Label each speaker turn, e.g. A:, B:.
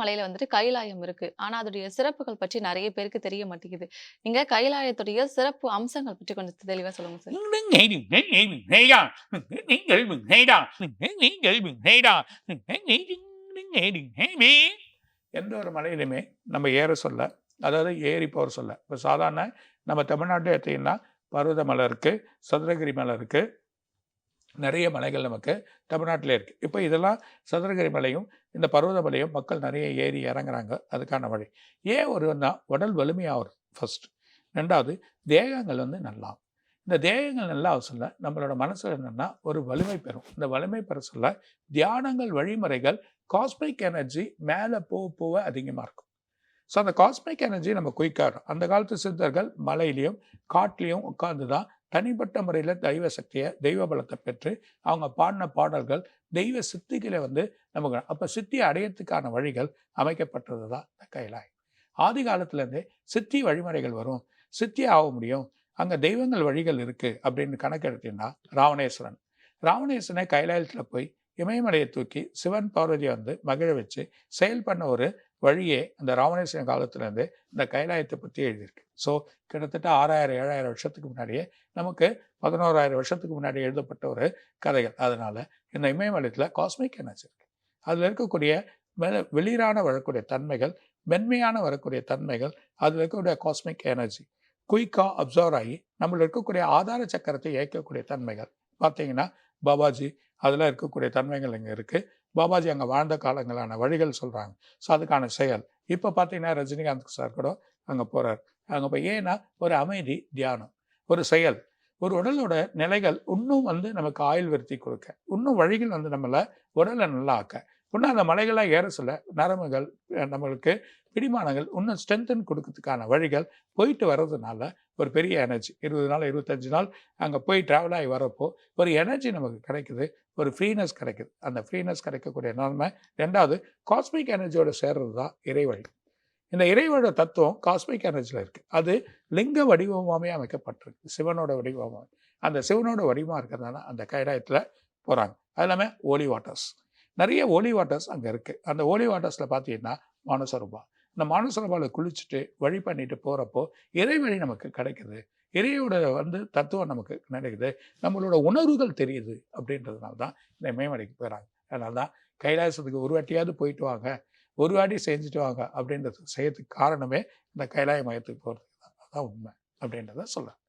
A: மலையில வந்துட்டு கைலாயம் இருக்கு. ஆனா அதோடைய சிறப்புகள் பற்றி நிறைய பேருக்கு தெரிய மாட்டேங்குது. நீங்க கைலாயத்துடைய சிறப்பு அம்சங்கள் பற்றி கொஞ்சம் தெளிவா சொல்லுங்க சார்.
B: எந்த ஒரு மலையிலுமே நம்ம ஏற சொல்ல அதாவது ஏறி போற சொல்ல இப்போ சாதாரண நம்ம தமிழ்நாட்டில் எடுத்தீங்கன்னா பர்வத மலை இருக்கு சதுரகிரி மலை இருக்கு நிறைய மலைகள் நமக்கு தமிழ்நாட்டில் இருக்குது இப்போ இதெல்லாம் சதுரகிரி மலையும் இந்த பர்வத மலையும் மக்கள் நிறைய ஏறி இறங்குறாங்க. அதுக்கான வழி. ஏன் ஒருவன்னா உடல் வலிமையாகும் ஃபர்ஸ்ட் ரெண்டாவது தேகங்கள் வந்து நல்லா இந்த தேகங்கள் நல்லா சொல்ல நம்மளோட மனசில் என்னென்னா ஒரு வலிமை பெறும். இந்த வலிமை பெற சொல்ல தியானங்கள் வழிமுறைகள் காஸ்மிக் எனர்ஜி மேலே போக போக அதிகமாக இருக்கும். ஸோ அந்த காஸ்மிக் எனர்ஜி நம்ம குயிக்காகும் அந்த காலத்து சித்தர்கள் மலையிலையும் காட்டிலையும் உட்காந்து தான் தனிப்பட்ட முறையில் தெய்வ சக்தியை தெய்வ பலத்தை பெற்று அவங்க பாடின பாடல்கள் தெய்வ சித்திகளை வந்து நமக்கு அப்போ சித்தியை அடையிறதுக்கான வழிகள் அமைக்கப்பட்டது தான் இந்த கைலாய் ஆதி காலத்துலேருந்தே சித்தி வழிமுறைகள் வரும். சித்தி ஆக முடியும். அங்கே தெய்வங்கள் வழிகள் இருக்குது அப்படின்னு கணக்கெடுத்தீங்கன்னா ராவணேஸ்வரன். ராவணேஸ்வரனை கைலாயத்தில் போய் இமயமலையை தூக்கி சிவன் பார்வதியை வந்து மகிழ வச்சு செயல் பண்ண ஒரு வழியே அந்த ராமணேஸ்வரன் காலத்துலேருந்து இந்த கைலாயத்தை பற்றி எழுதியிருக்கு. ஸோ கிட்டத்தட்ட ஆறாயிரம் ஏழாயிரம் வருஷத்துக்கு முன்னாடியே நமக்கு பதினோராயிரம் வருஷத்துக்கு முன்னாடி எழுதப்பட்ட ஒரு கதைகள். அதனால் இந்த இமயமலையத்தில் காஸ்மிக் எனர்ஜி இருக்குது அதில் இருக்கக்கூடிய வெ வெளிரான வரக்கூடிய தன்மைகள் மென்மையான வரக்கூடிய தன்மைகள் அதில் இருக்கக்கூடிய காஸ்மிக் எனர்ஜி குயிக்காக அப்சர்வ் ஆகி நம்மள இருக்கக்கூடிய ஆதார சக்கரத்தை இயக்கக்கூடிய தன்மைகள் பார்த்தீங்கன்னா பாபாஜி அதில் இருக்கக்கூடிய தன்மைகள் இங்கே இருக்குது பாபாஜி அங்கே வாழ்ந்த காலங்களான வழிகள் சொல்கிறாங்க ஸோ அதுக்கான செயல். இப்போ பார்த்தீங்கன்னா ரஜினிகாந்த் சார் கூட அங்கே போகிறார் அங்கே போய் ஏன்னா ஒரு அமைதி தியானம் ஒரு செயல். ஒரு உடலோட நிலைகள் இன்னும் வந்து நமக்கு ஆயுள் விருத்தி கொடுக்க இன்னும் வழிகள் வந்து நம்மளை உடலை நல்லா ஆக்க இன்னும் அந்த மலைகளாக ஏற சொல்ல நரம்புகள் நம்மளுக்கு பிடிமானங்கள் இன்னும் ஸ்ட்ரென்தன் கொடுக்கறதுக்கான வழிகள் போயிட்டு வர்றதுனால ஒரு பெரிய எனர்ஜி இருபது நாள் இருபத்தஞ்சு நாள் அங்கே போய் ட்ராவல் ஆகி வரப்போ ஒரு எனர்ஜி நமக்கு கிடைக்குது ஒரு ஃப்ரீனஸ் கிடைக்குது. அந்த ஃப்ரீனஸ் கிடைக்கக்கூடிய நன்மை ரெண்டாவது காஸ்மிக் எனர்ஜியோட சேர்றது தான் இறைவழி. இந்த இறைவழ தத்துவம் காஸ்மிக் எனர்ஜியில் இருக்குது அது லிங்க வடிவமாகவே அமைக்கப்பட்டிருக்கு. சிவனோட வடிவமாக அந்த சிவனோட வடிவமாக இருக்கிறதுனால அந்த கைடாயத்தில் போகிறாங்க அது இல்லாமல் ஓலி வாட்டர்ஸ் நிறைய ஓலி வாட்டர்ஸ் அங்கே இருக்குது அந்த ஓலி வாட்டர்ஸில் பார்த்தீங்கன்னா மானசரபா இந்த மானசரபாவில் குளிச்சுட்டு வழி பண்ணிட்டு போகிறப்போ இறைவழி நமக்கு கிடைக்குது. இறையோட வந்து தத்துவம் நமக்கு கிடைக்குது நம்மளோட உணர்வுகள் தெரியுது அப்படின்றதுனால தான் இந்த மேமலைக்கு போகிறாங்க அதனால தான் கைலாசத்துக்கு ஒரு வாட்டியாவது போயிட்டு வாங்க. ஒரு வாட்டி செஞ்சுட்டு வாங்க அப்படின்றது செய்யறதுக்கு காரணமே இந்த கைலாய மையத்துக்கு போகிறதுக்கு தான். அதான் உண்மை அப்படின்றத சொல்கிறேன்